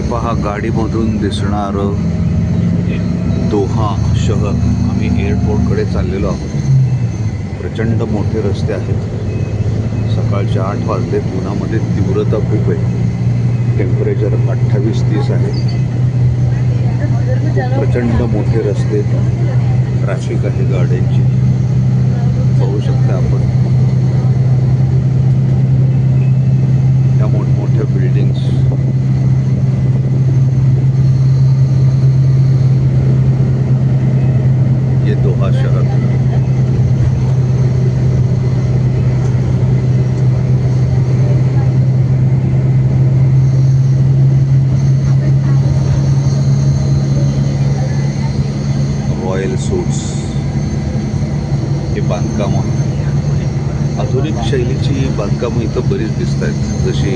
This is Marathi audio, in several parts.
हे पहा गाडीमधून दिसणारं दोहा शहर आम्ही एअरपोर्टकडे चाललेलो आहोत. प्रचंड मोठे रस्ते आहेत. सकाळच्या आठ वाजले उन्हामध्ये तीव्रता खूप आहे. टेम्परेचर अठ्ठावीस तीस आहे. प्रचंड मोठे रस्ते ट्रॅफिक आहे गाड्यांची. पाहू शकता आपण. ये शहर रॉयल सूट्स हे बांधकाम. आधुनिक शैलीची बांधकामं इथं बरीच दिसत आहेत जशी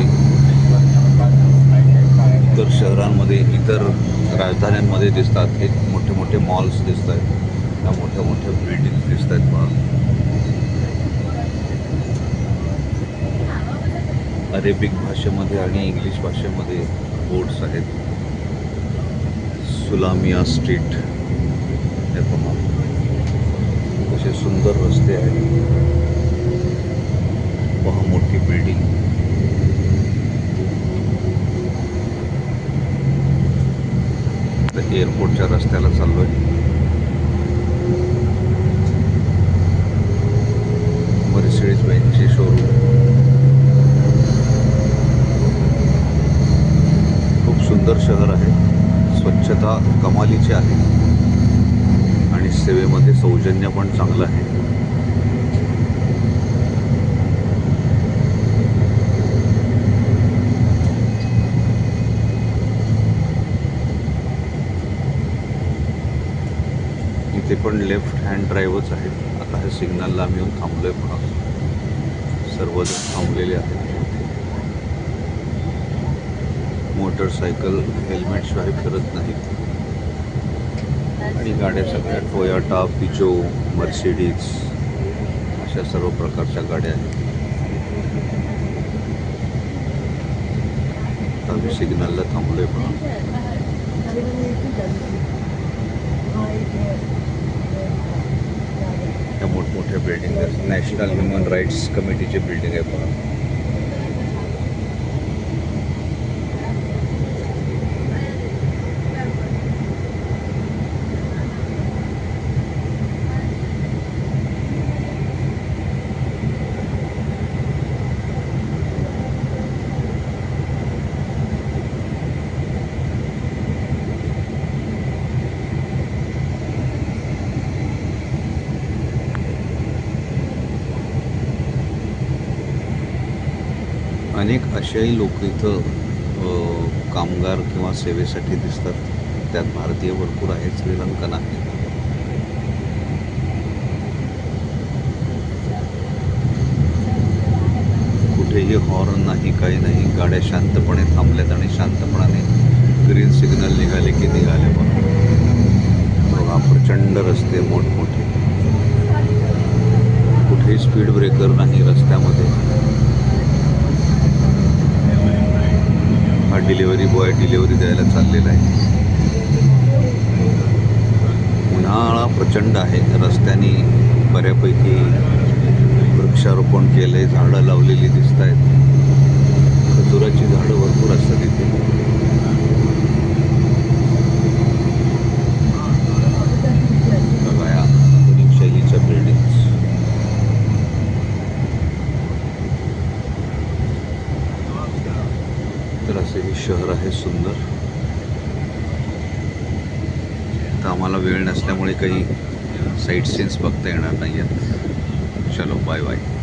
इतर शहरांमध्ये इतर राजधान्यांमध्ये दिसतात. हे मोठे मोठे मॉल्स दिसत आहेत त्या मोठ्या मोठ्या बिल्डिंग दिसत आहेत मला अरेबिक भाषेमध्ये आणि इंग्लिश भाषेमध्ये बोर्ड्स आहेत. सुलामिया स्ट्रीट हे पहा असे सुंदर रस्ते आहेत. पहा मोठी बिल्डिंग एअरपोर्टच्या रस्त्याला चाललो आहे मर्सिडीज बेंचचे शोरूम खूप सुंदर शहर आहे. स्वच्छता कमालीची आहे. आणि सेवेमध्ये सौजन्य पण चांगलं आहे. इथे पण लेफ्ट हँड ड्राईव्हच आहेत आता हे सिग्नलला आम्ही येऊन आहे म्हणा सर्वजण थांबलेले आहेत. मोटरसायकल हेल्मेटशिवाय फिरत नाहीत. आणि गाड्या सगळ्या टोयाटा, पिजो, मर्सिडीज अशा सर्व प्रकारच्या गाड्या आहेत. आम्ही सिग्नलला थांबलोय पहा त्या मोठमोठ्या बिल्डिंग आहेत नॅशनल ह्युमन राईट्स कमिटीचे बिल्डिंग आहे पहा अनेक असेही लोक इथं कामगार किंवा सेवेसाठी दिसतात. त्यात भारतीय भरपूर आहेत श्रीलंकन आहेत. कुठेही हॉर्न नाही काही नाही. गाड्या शांतपणे थांबल्यात आणि शांतपणाने ग्रीन सिग्नल निघाले की निघाले बघा प्रचंड रस्ते मोठमोठे. कुठेही स्पीड ब्रेकर नाही रस्त्यामध्ये. डिलिव्हरी बॉय डिलिव्हरी द्यायला चाललेला आहे. उन्हाळा प्रचंड आहे. रस्त्याने बऱ्यापैकी वृक्षारोपण केलं आहे झाडं लावलेली दिसत आहेत खजुराची झाडं भरपूर असतात इथे बघा या आधुनिक शैलीच्या बिल्डिंग्स तर असे हे शहर आहे सुंदर. तर आम्हाला वेळ नसल्यामुळे काही साईट सीन्स बघता येणार नाही आहेत चलो बाय बाय